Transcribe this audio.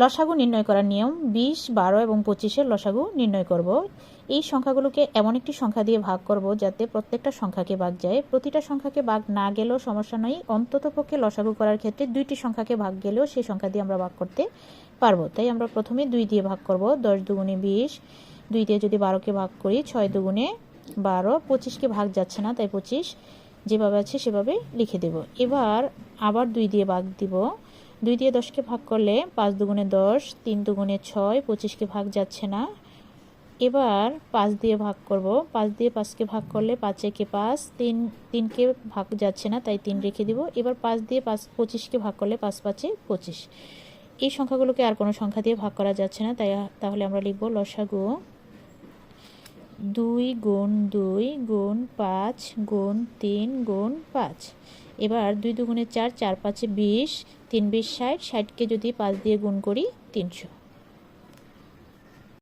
লসাগু নির্ণয় করার নিয়ম বিশ, বারো এবং পঁচিশের লসাগু নির্ণয় করব। এই সংখ্যাগুলোকে এমন একটি সংখ্যা দিয়ে ভাগ করব যাতে প্রত্যেকটা সংখ্যাকে ভাগ যায়। প্রতিটা সংখ্যাকে ভাগ না গেলেও সমস্যা নয় অন্তত পক্ষে লসাগু করার ক্ষেত্রে দুইটি সংখ্যাকে ভাগ গেলেও সেই সংখ্যা দিয়ে আমরা ভাগ করতে পারব। তাই আমরা প্রথমে দুই দিয়ে ভাগ করব। দশ দুগুণে বিশ, দুই দিয়ে যদি বারোকে ভাগ করি, ছয় দুগুণে বারো, পঁচিশকে ভাগ যাচ্ছে না, তাই পঁচিশ যেভাবে আছে সেভাবে লিখে দেব। এবার আবার দুই দিয়ে ভাগ দিব। দুই দিয়ে দশকে ভাগ করলে পাঁচ দুগুণে দশ, তিন দুগুণে ছয়, পঁচিশকে ভাগ যাচ্ছে না। এবার পাঁচ দিয়ে ভাগ করব। পাঁচ দিয়ে পাঁচকে ভাগ করলে পাঁচ একে পাঁচ, তিন, তিনকে ভাগ যাচ্ছে না, তাই তিন রেখে দিব। এবার পাঁচ দিয়ে পাঁচ, পঁচিশকে ভাগ করলে পাঁচ পাঁচে পঁচিশ। এই সংখ্যাগুলোকে আর কোনো সংখ্যা দিয়ে ভাগ করা যাচ্ছে না, তাই তাহলে আমরা লিখব লসাগু দুই গুণ দুই গুণ পাঁচ গুণ তিন গুণ পাঁচ। এবার দুই দুগুণে চার চার পাঁচে বিশ, তিন বিশ ষাট, ষাটকে যদি পাঁচ দিয়ে গুণ করি তিনশো।